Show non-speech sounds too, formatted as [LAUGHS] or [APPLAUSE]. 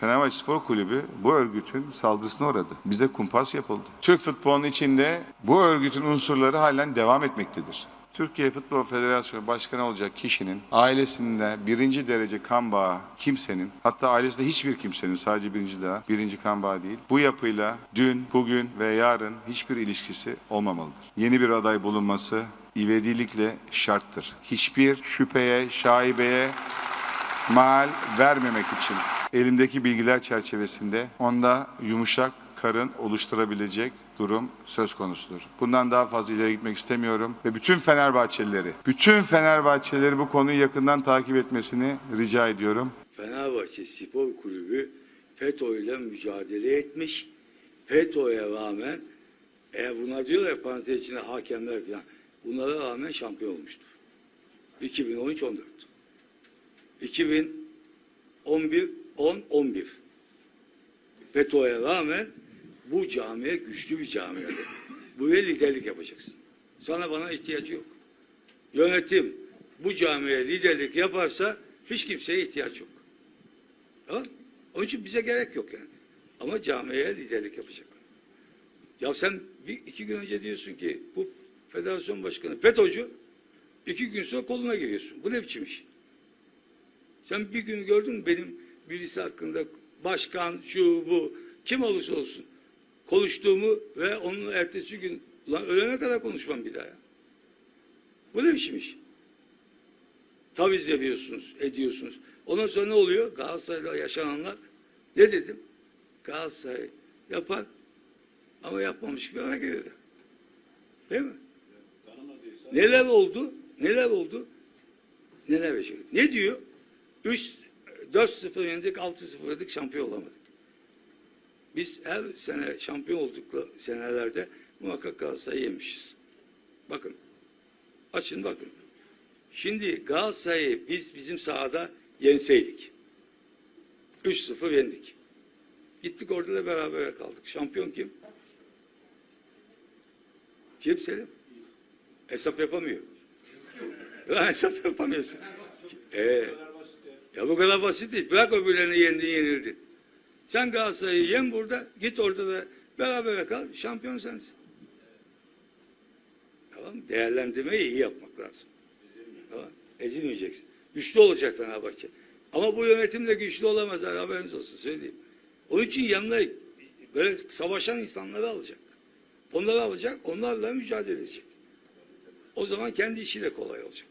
Fenerbahçe Spor Kulübü bu örgütün saldırısına uğradı. Bize kumpas yapıldı. Türk futbolunun içinde bu örgütün unsurları halen devam etmektedir. Türkiye Futbol Federasyonu Başkanı olacak kişinin ailesinde birinci derece kan bağı kimsenin hatta ailesinde hiçbir kimsenin sadece birinci daha birinci kan bağı değil bu yapıyla dün, bugün ve yarın hiçbir ilişkisi olmamalıdır. Yeni bir aday bulunması ivedilikle şarttır. Hiçbir şüpheye, şaibeye mal vermemek için elimdeki bilgiler çerçevesinde onda yumuşak karın oluşturabilecek durum söz konusudur. Bundan daha fazla ileri gitmek istemiyorum ve bütün Fenerbahçelileri, bütün Fenerbahçelileri bu konuyu yakından takip etmesini rica ediyorum. Fenerbahçe Spor Kulübü FETÖ ile mücadele etmiş. FETÖ'ye rağmen eğer bunlar diyorlar ya parantez içinde hakemler falan bunlara rağmen şampiyon olmuştur. 2013-14. 2011 10 11. FETÖ'ye rağmen bu camiye güçlü bir camiye. Buraya liderlik yapacaksın. Sana bana ihtiyacı yok. Yönetim bu camiye liderlik yaparsa hiç kimseye ihtiyaç yok. Mı? Onun için bize gerek yok yani. Ama camiye liderlik yapacaklar. Ya sen bir, iki gün önce diyorsun ki bu federasyon başkanı FETÖ'cü iki gün sonra koluna giriyorsun. Bu ne biçim iş? Sen bir gün gördün mü benim birisi hakkında başkan şu bu kim olursa olsun konuştuğumu ve onun ertesi gün lan ölene kadar konuşmam bir daha. Bu ne biçim iş? Taviz yapıyorsunuz, ediyorsunuz. Ondan sonra ne oluyor? Galatasaray'da yaşananlar ne dedim? Galatasaray yapar ama yapmamış gibi hareket eder. Değil mi? Neler oldu? Neler oldu? Neler yaşadık? Ne diyor? 3 4-0 yendik, 6-0 yedik, şampiyon olamadık. Biz her sene şampiyon olduk senelerde muhakkak Galatasaray'ı yemişiz. Bakın. Açın bakın. Şimdi Galatasaray'ı biz bizim sahada yenseydik. 3-0 yendik. Gittik orada da beraber kaldık. Şampiyon kim? Kim Selim? Hesap yapamıyor. Ya [LAUGHS] hesap yapamıyorsun. [LAUGHS] Ee, ya bu kadar basit değil. Bırak öbürlerini yendin yenildin. Sen Galatasaray'ı yen burada, git orada da beraber kal, şampiyon sensin. Tamam? Değerlendirmeyi iyi yapmak lazım. Tamam. Ezilmeyeceksin. Güçlü olacak Fenerbahçe. Ama bu yönetim de güçlü olamaz. ha, Haberiniz olsun söyleyeyim. Onun için yanına böyle savaşan insanları alacak. Onları alacak, onlarla mücadele edecek. O zaman kendi işi de kolay olacak.